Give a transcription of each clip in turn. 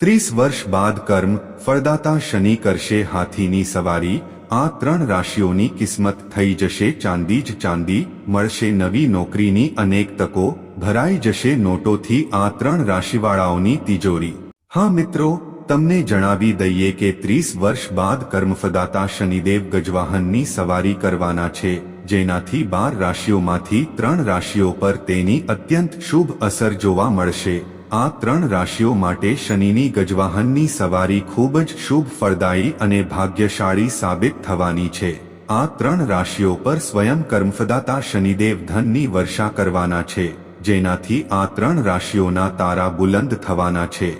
ત્રીસ વર્ષ બાદ કર્મ ફળદાતા શનિ કરશે હાથીની સવારી, આ ત્રણ રાશિઓની કિસ્મત થઈ જશે, ચાંદી જ ચાંદી, મળશે નવી નોકરીની અનેક તકો, ભરાઈ જશે નોટોથી આ ત્રણ રાશિવાળાઓની તિજોરી. હા મિત્રો, તમને જણાવી દઈએ કે ત્રીસ વર્ષ બાદ કર્મફદાતા શનિદેવ ગજવાહનની સવારી કરવાના છે, જેનાથી બાર રાશિઓમાંથી ત્રણ રાશિઓ પર તેની અત્યંત શુભ અસર જોવા મળશે. આ ત્રણ રાશિઓ માટે શનિની ગજવાહનની સવારી ખૂબ જ શુભ ફળદાયી અને ભાગ્યશાળી સાબિત થવાની છે. આ ત્રણ રાશિઓ પર સ્વયં કર્મફદાતા શનિદેવ ધનની વર્ષા કરવાના છે, જેનાથી આ ત્રણ રાશિઓના તારા બુલંદ થવાના છે.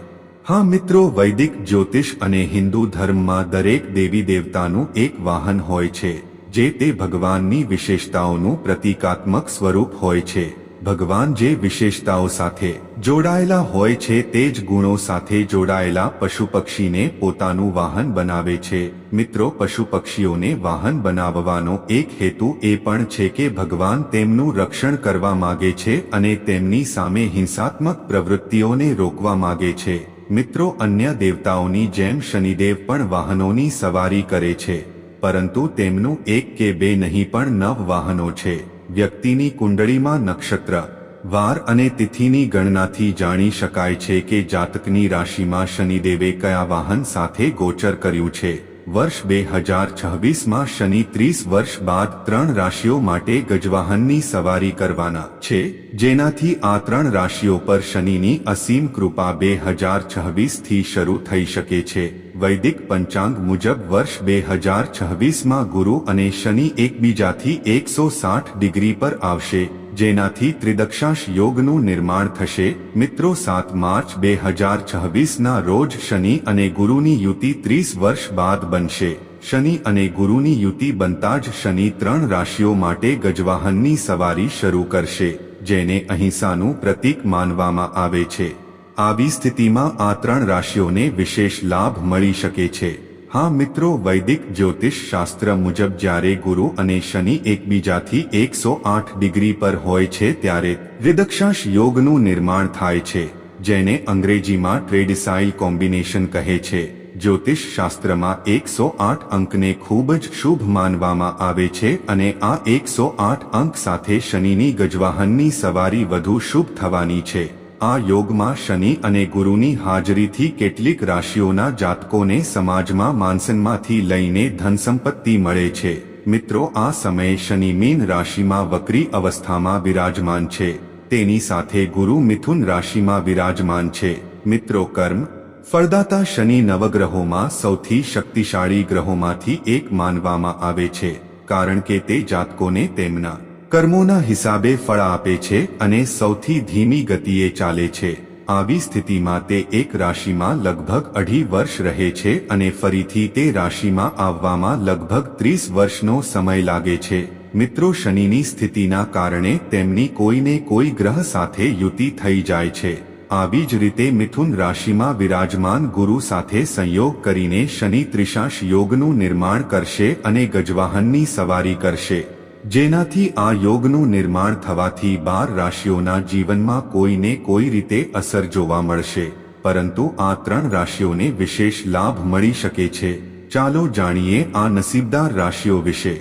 હા મિત્રો, વૈદિક, જ્યોતિષ અને હિન્દુ ધર્મમાં દરેક દેવી દેવતાનું એક વાહન હોય છે, જે તે ભગવાનની વિશેષતાઓનું પ્રતીકાત્મક સ્વરૂપ હોય છે. ભગવાન જે વિશેષતાઓ સાથે જોડાયેલા હોય છે તે જ ગુણો સાથે જોડાયેલા પશુ પક્ષીને પોતાનું વાહન બનાવે છે. મિત્રો, પશુ પક્ષીઓને વાહન બનાવવાનો એક હેતુ એ પણ છે કે ભગવાન તેમનું રક્ષણ કરવા માગે છે અને તેમની સામે હિંસાત્મક પ્રવૃત્તિઓને રોકવા માગે છે. મિત્રો, અન્ય દેવતાઓની જેમ શનિદેવ પણ વાહનોની સવારી કરે છે, પરંતુ તેમનું એક કે બે નહીં પણ નવ વાહનો છે. વ્યક્તિની કુંડળીમાં નક્ષત્ર, વાર અને તિથિની ગણનાથી જાણી શકાય છે કે જાતકની રાશિમાં શનિદેવે કયા વાહન સાથે ગોચર કર્યું છે. વર્ષ બે હજાર છવ્વીસમાં શનિ ત્રીસ વર્ષ બાદ ત્રણ રાશિઓ માટે ગજવાહનની સવારી કરવાના છે, જેનાથી આ ત્રણ રાશિઓ પર શનિની અસીમ કૃપા બે હજાર છવ્વીસથી શરૂ થઈ શકે છે. વૈદિક પંચાંગ મુજબ વર્ષ બે હજાર છવ્વીસમાં ગુરુ અને શનિ એકબીજાથી એકસો સાઠ ડિગ્રી પર આવશે, જેનાથી ત્રિદક્ષાંશ યોગનું નિર્માણ થશે. મિત્રો, સાત માર્ચ બે હજાર છવ્વીસના રોજ શનિ અને ગુરુની યુતિ ત્રીસ વર્ષ બાદ બનશે. શનિ અને ગુરુની યુતિ બનતા જ શનિ ત્રણ રાશિઓ માટે ગજવાહનની સવારી શરૂ કરશે, જેને અહિંસાનું પ્રતીક માનવામાં આવે છે. આવી સ્થિતિમાં આ ત્રણ રાશિઓને વિશેષ લાભ મળી શકે છે. હા, મિત્રો, વૈદિક જ્યોતિષ શાસ્ત્ર મુજબ જ્યારે ગુરુ અને શનિ એકબીજાથી એકસો આઠ ડિગ્રી પર હોય છે ત્યારે વિદક્ષાંશ યોગનું નિર્માણ થાય છે, જેને અંગ્રેજીમાં ટ્રેડિસાઇલ કોમ્બિનેશન કહે છે. જ્યોતિષ શાસ્ત્રમાં એકસો આઠ અંકને ખૂબ જ શુભ માનવામાં આવે છે અને આ એકસો આઠ અંક સાથે શનિની ગજવાહનની સવારી વધુ શુભ થવાની છે. આ યોગમાં શનિ અને ગુરુની હાજરીથી કેટલીક રાશિઓના જાતકોને સમાજમાં માનસનમાંથી લઈને ધનસંપત્તિ મળે છે. મિત્રો, આ સમયે શનિ મીન રાશિમાં વક્રી અવસ્થામાં બિરાજમાન છે. તેની સાથે ગુરુ મિથુન રાશિમાં બિરાજમાન છે. મિત્રો, કર્મ, ફળદાતા શનિ નવગ્રહોમાં સૌથી શક્તિશાળી ગ્રહોમાંથી એક માનવામાં આવે છે, કારણ કે તે જાતકોને તેમના કર્મોના હિસાબે ફળ આપે છે અને સૌથી ધીમી ગતિએ ચાલે છે. આવી સ્થિતિમાં તે એક રાશિમાં લગભગ અઢી વર્ષ રહે છે અને ફરીથી તે રાશિમાં આવવામાં લગભગ ત્રીસ વર્ષનો સમય લાગે છે. મિત્રો, શનિની સ્થિતિના કારણે તેમની કોઈને કોઈ ગ્રહ સાથે યુતિ થઈ જાય છે. આવી જ રીતે મિથુન રાશિમાં વિરાજમાન ગુરુ સાથે સંયોગ કરીને શનિ ત્રિશાંશ યોગનું નિર્માણ કરશે અને ગજવાહનની સવારી કરશે. જેનાથી આ યોગનું નિર્માણ થવાથી બાર રાશિઓના જીવનમાં કોઈને કોઈ રીતે અસર જોવા મળશે, પરંતુ આ ત્રણ રાશિઓને વિશેષ લાભ મળી શકે છે. ચાલો જાણીએ આ નસીબદાર રાશિઓ વિશે.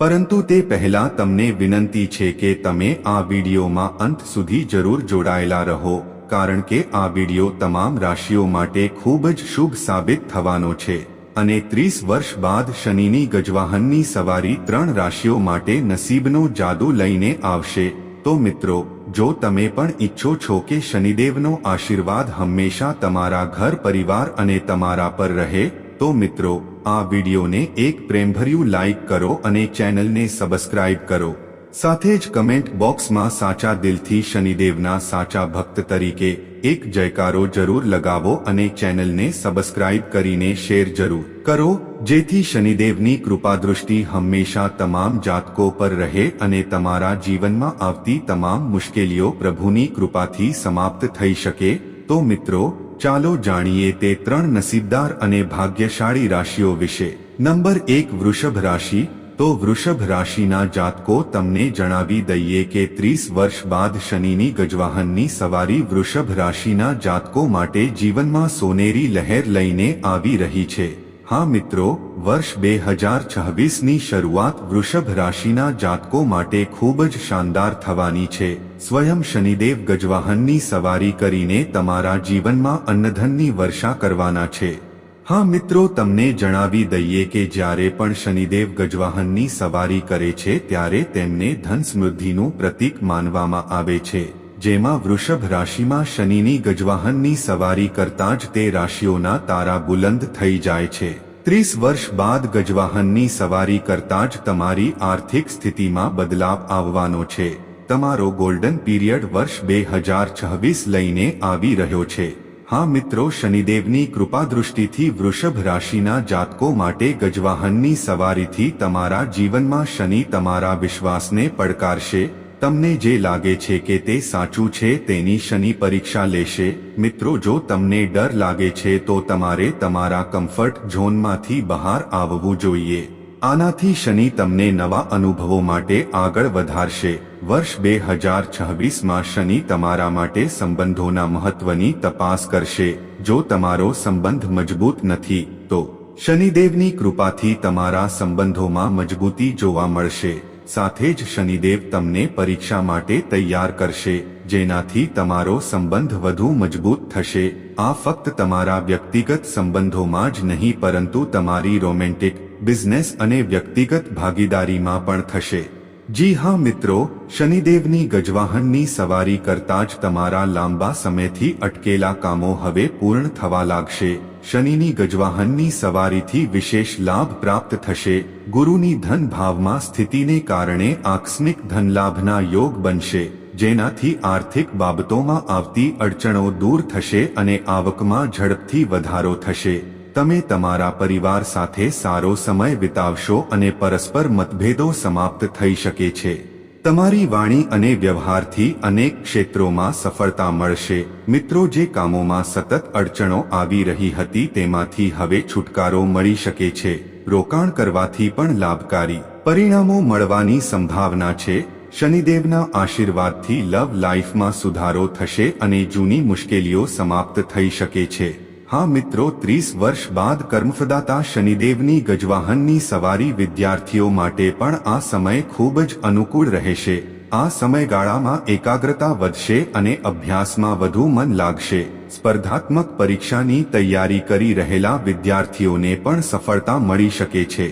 પરંતુ તે પહેલા તમને વિનંતી છે કે તમે આ વિડીયોમાં અંત સુધી જરૂર જોડાયેલા રહો, કારણ કે આ વીડિયો તમામ રાશિઓ માટે ખૂબ જ શુભ સાબિત થવાનો છે. અને ત્રીસ વર્ષ બાદ શનિની ગજવાહનની સવારી ત્રણ રાશિઓ માટે નસીબનો જાદુ લઈને આવશે. તો મિત્રો, જો તમે પણ ઈચ્છો છો કે શનિદેવનો આશીર્વાદ હંમેશા તમારા ઘર પરિવાર અને તમારા પર રહે, તો મિત્રો, આ વિડીયોને એક પ્રેમભર્યું લાઈક કરો અને ચેનલને સબસ્ક્રાઇબ કરો. સાથે જ કમેન્ટ બોક્સમાં સાચા દિલથી શનિદેવના સાચા ભક્ત તરીકે એક જયકારો જરૂર લગાવો અને ચેનલને સબસ્ક્રાઇબ કરીને શેર જરૂર કરો, જેથી શનિદેવની કૃપાદૃષ્ટિ હંમેશા તમામ જાતકો પર રહે અને તમારા જીવનમાં આવતી તમામ મુશ્કેલીઓ પ્રભુની કૃપાથી સમાપ્ત થઈ શકે. તો મિત્રો, ચાલો જાણીએ તે ત્રણ નસીબદાર અને ભાગ્યશાળી રાશિઓ વિશે. નંબર એક વૃષભ રાશિ તો વૃષભ રાશિના જાતકો તમને જણાવી દઈએ કે ત્રીસ વર્ષ બાદ શનિની ગજવાહનની સવારી વૃષભ રાશિના જાતકો માટે જીવનમાં સોનેરી લહેર લઈને આવી રહી છે. હા મિત્રો, વર્ષ બે હજાર છવ્વીસની શરૂઆત વૃષભ રાશિના જાતકો માટે ખૂબ જ શાનદાર થવાની છે. સ્વયં શનિદેવ ગજવાહનની સવારી કરીને તમારા જીવનમાં અન્નધનની વર્ષા કરવાના છે. હા મિત્રો, તમને જણાવી દઈએ કે જ્યારે પણ શનિદેવ ગજવાહનની સવારી કરે છે, ત્યારે તેમને ધન સમૃદ્ધિનું પ્રતીક માનવામાં આવે છે. જેમાં વૃષભ રાશિમાં શનિની ગજવાહનની સવારી કરતાં જ તે રાશિઓના તારા બુલંદ થઈ જાય છે. ત્રીસ વર્ષ બાદ ગજવાહનની સવારી કરતાં જ તમારી આર્થિક સ્થિતિમાં બદલાવ આવવાનો છે. તમારો ગોલ્ડન પીરિયડ વર્ષ બે હજાર છવ્વીસ લઈને આવી રહ્યો છે. હા મિત્રો શનિદેવની કૃપા દૃષ્ટિથી વૃષભ રાશિના જાતકો માટે ગજવાહનની સવારીથી તમારા જીવનમાં શનિ તમારા વિશ્વાસને પડકારશે. તમને જે લાગે છે કે તે સાચું છે તેની શનિ પરીક્ષા લેશે. મિત્રો જો તમને ડર લાગે છે તો તમારે તમારા કમ્ફર્ટ ઝોનમાંથી બહાર આવવું જોઈએ. આનાથી શનિ તમને નવા અનુભવો માટે આગળ વધારશે. વર્ષ બે હજાર છવ્વીસમાં શનિ તમારા માટે સંબંધોના મહત્વની તપાસ કરશે. જો તમારો સંબંધ મજબૂત નથી, તો શનિદેવની કૃપાથી તમારા સંબંધોમાં મજબૂતી જોવા મળશે. સાથે જ શનિદેવ તમને પરીક્ષા માટે તૈયાર કરશે, જેનાથી તમારો સંબંધ વધુ મજબૂત થશે. આ ફક્ત તમારા વ્યક્તિગત સંબંધોમાં જ નહીં, પરંતુ તમારી રોમેન્ટિક, બિઝનેસ અને વ્યક્તિગત ભાગીદારીમાં પણ થશે. જી હા મિત્રો, શનિદેવની ગજવાહનની સવારી કરતા જ તમારા લાંબા સમયથી અટકેલા કામો હવે પૂર્ણ થવા લાગશે. શનિની ગજવાહનની સવારીથી વિશેષ લાભ પ્રાપ્ત થશે. ગુરુની ધન ભાવમાં સ્થિતિને કારણે આકસ્મિક ધનલાભના યોગ બનશે, જેનાથી આર્થિક બાબતોમાં આવતી અડચણો દૂર થશે અને આવકમાં ઝડપથી વધારો થશે. તમે તમારા પરિવાર સાથે સારો સમય વિતાવશો અને પરસ્પર મતભેદો સમાપ્ત થઈ શકે છે. તમારી વાણી અને વ્યવહારથી અનેક ક્ષેત્રોમાં સફળતા મળશે. મિત્રો, જે કામોમાં સતત અડચણો આવી રહી હતી તેમાંથી હવે છુટકારો મળી શકે છે. રોકાણ કરવાથી પણ લાભકારી. પરિણામો મળવાની સંભાવના છે. શનિદેવના આશીર્વાદથી લવ લાઈફમાં સુધારો થશે અને જૂની મુશ્કેલીઓ સમાપ્ત થઈ શકે છે. હા મિત્રો, ત્રીસ વર્ષ બાદ કર્મફદાતા શનિદેવની ગજવાહનની સવારી વિદ્યાર્થીઓ માટે પણ આ સમય ખૂબ જ અનુકૂળ રહેશે. આ સમયગાળામાં એકાગ્રતા વધશે અને અભ્યાસમાં વધુ મન લાગશે. સ્પર્ધાત્મક પરીક્ષાની તૈયારી કરી રહેલા વિદ્યાર્થીઓને પણ સફળતા મળી શકે છે.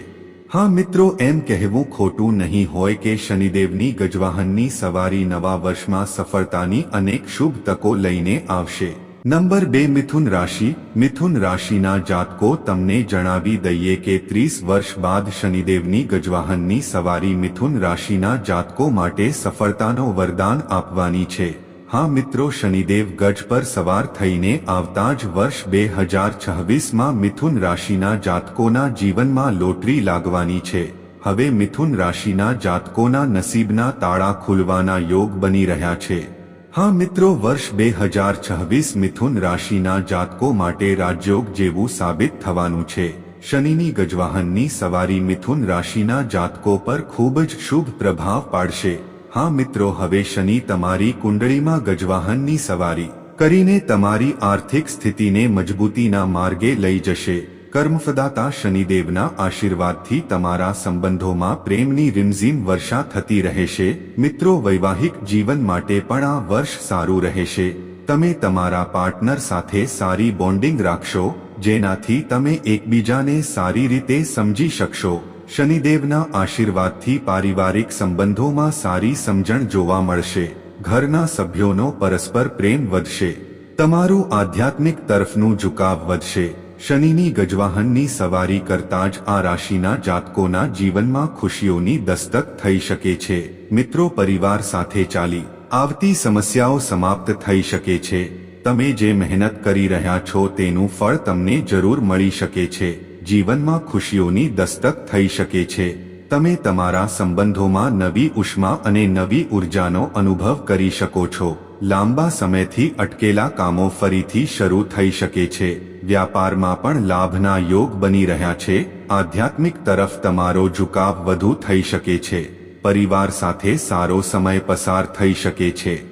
હા મિત્રો, એમ કહેવું ખોટું નહીં હોય કે શનિદેવની ગજવાહનની સવારી નવા વર્ષમાં સફળતાની અનેક શુભ તકો લઈને આવશે. નંબર બે, મિથુન રાશિ. મિથુન રાશિના જાતકો તમને જણાવી દઈએ કે ત્રીસ વર્ષ બાદ શનિદેવની ગજવાહનની સવારી મિથુન રાશિના જાતકો માટે સફળતાનો વરદાન આપવાની છે. હા મિત્રો, શનિદેવ ગજ પર સવાર થઈને આવતા જ વર્ષ બે હજાર છવ્વીસમાં મિથુન રાશિના જાતકોના જીવનમાં લોટરી લાગવાની છે. હવે મિથુન રાશિના જાતકોના નસીબના તાળા ખુલવાના યોગ બની રહ્યા છે. હા મિત્રો, વર્ષ બે હજાર છવ્વીસ મિથુન રાશિના જાતકો માટે રાજયોગ જેવું સાબિત થવાનું છે. શનિની ગજવાહનની સવારી મિથુન રાશિના જાતકો પર ખૂબ જ શુભ પ્રભાવ પાડશે. હા મિત્રો, હવે શનિ તમારી કુંડળીમાં ગજવાહનની સવારી કરીને તમારી આર્થિક સ્થિતિને મજબૂતીના માર્ગે લઈ જશે. કર્મફદાતા શનિદેવના આશીર્વાદથી તમારા સંબંધોમાં પ્રેમની રીમઝીમ વર્ષા થતી રહેશે. મિત્રો, વૈવાહિક જીવન માટે પણ આ વર્ષ સારું રહેશે. તમે તમારા પાર્ટનર સાથે સારી બોન્ડિંગ રાખશો, જેનાથી તમે એકબીજાને સારી રીતે સમજી શકશો. શનિદેવના આશીર્વાદથી પારિવારિક સંબંધોમાં સારી સમજણ જોવા મળશે. ઘરના સભ્યોનો પરસ્પર પ્રેમ વધશે. તમારું આધ્યાત્મિક તરફનું ઝુકાવ વધશે. શનિની ગજવાહનની સવારી કરતા જ આ રાશિના જાતકોના જીવનમાં ખુશીઓની દસ્તક થઈ શકે છે. મિત્રો, પરિવાર સાથે ચાલી આવતી સમસ્યાઓ સમાપ્ત થઈ શકે છે. તમે જે મહેનત કરી રહ્યા છો તેનું ફળ તમને જરૂર મળી શકે છે. જીવનમાં ખુશીઓની દસ્તક થઈ શકે છે. તમે તમારા સંબંધોમાં નવી ઉષ્મા અને નવી ઉર્જાનો અનુભવ કરી શકો છો. લાંબા સમયથી અટકેલા કામો ફરીથી શરૂ થઈ શકે છે. વ્યાપારમાં પણ લાભના યોગ બની રહ્યા છે. આધ્યાત્મિક તરફ તમારો ઝુકાવ વધુ થઈ શકે છે. પરિવાર સાથે સારો સમય પસાર થઈ શકે છે.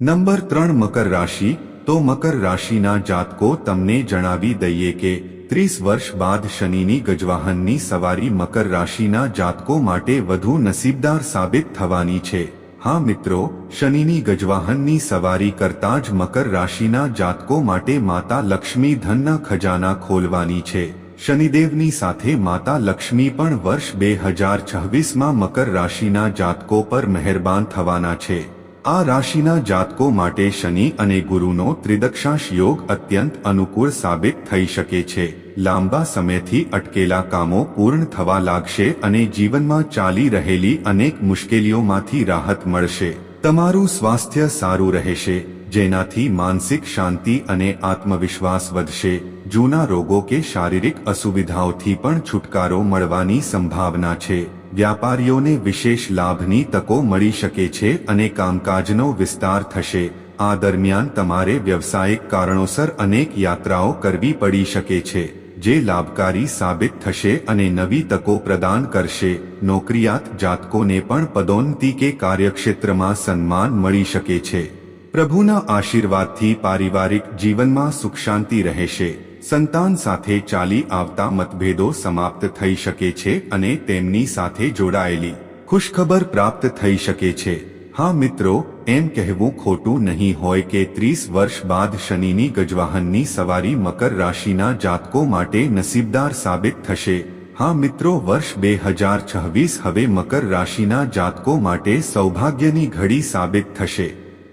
નંબર ત્રણ, મકર રાશિ. તો મકર રાશિના જાતકો તમને જણાવી દઈએ કે, ત્રીસ વર્ષ બાદ શનિની ગજવાહનની સવારી મકર રાશિના જાતકો માટે વધુ નસીબદાર સાબિત થવાની છે. હા મિત્રો, શનિની ગજવાહનની સવારી કરતા જ મકર રાશિના જાતકો માટે માતા લક્ષ્મી ધનના ખજાના ખોલવાની છે. શનિદેવની સાથે માતા લક્ષ્મી પણ વર્ષ બે હજાર છવ્વીસમાં મકર રાશિના જાતકો પર મહેરબાન થવાના છે. આ રાશિના જાતકો માટે શનિ અને ગુરુનો ત્રિદક્ષાંશ યોગ અત્યંત અનુકૂળ સાબિત થઈ શકે છે. લાંબા સમયથી અટકેલા કામો પૂર્ણ થવા લાગશે અને જીવનમાં ચાલી રહેલી અનેક મુશ્કેલીઓમાંથી રાહત મળશે. તમારું સ્વાસ્થ્ય સારું રહેશે, જેનાથી માનસિક શાંતિ અને આત્મવિશ્વાસ વધશે. જૂના રોગો કે શારીરિક અસુવિધાઓથી પણ છુટકારો મળવાની સંભાવના છે. વ્યાપારીઓને વિશેષ લાભની તકો મળી શકે છે અને કામકાજનો વિસ્તાર થશે. આ દરમિયાન તમારે વ્યવસાયિક કારણોસર અનેક યાત્રાઓ કરવી પડી શકે છે. જે લાભકારી સાબિત થશે અને નવી તકો પ્રદાન કરશે, નોકરિયાત જાતકોને પણ પદોન્નતિ કે કાર્યક્ષેત્રમાં સન્માન મળી શકે છે. પ્રભુના આશીર્વાદથી પારિવારિક જીવનમાં સુખ શાંતિ રહેશે. સંતાન સાથે ચાલી આવતા મતભેદો સમાપ્ત થઈ શકે છે અને તેમની સાથે જોડાયેલી ખુશખબર પ્રાપ્ત થઈ શકે છે. હા મિત્રો એમ કહેવું ખોટું નહીં હોય કે ત્રીસ વર્ષ બાદ શનિની ગજવાહનની સવારી મકર રાશિના જાતકો માટે નસીબદાર સાબિત થશે. હા મિત્રો, વર્ષ બે હજાર છવ્વીસ હવે મકર રાશિના જાતકો માટે સૌભાગ્યની ઘડી સાબિત થશે.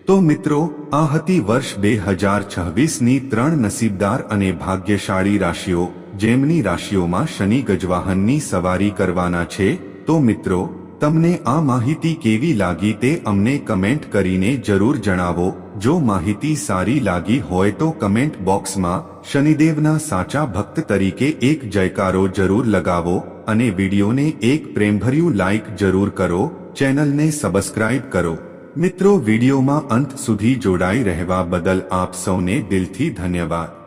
તો મિત્રો, આ હતી વર્ષ બે હજાર છવ્વીસની ત્રણ નસીબદાર અને ભાગ્યશાળી રાશિઓ, જેમની રાશિઓમાં શનિ ગજવાહનની સવારી કરવાના છે. તો મિત્રો તમને આ માહિતી કેવી લાગી તે અમને કમેન્ટ કરીને જરૂર જણાવો. જો માહિતી સારી લાગી હોય તો કમેન્ટ બોક્સમાં શનિદેવના સાચા ભક્ત તરીકે એક જયકારો જરૂર લગાવો અને વિડીયોને એક પ્રેમભર્યું લાઇક જરૂર કરો, ચેનલને સબસ્ક્રાઇબ કરો. મિત્રો, વિડીયોમાં અંત સુધી જોડાઈ રહેવા બદલ આપ સૌને દિલથી ધન્યવાદ.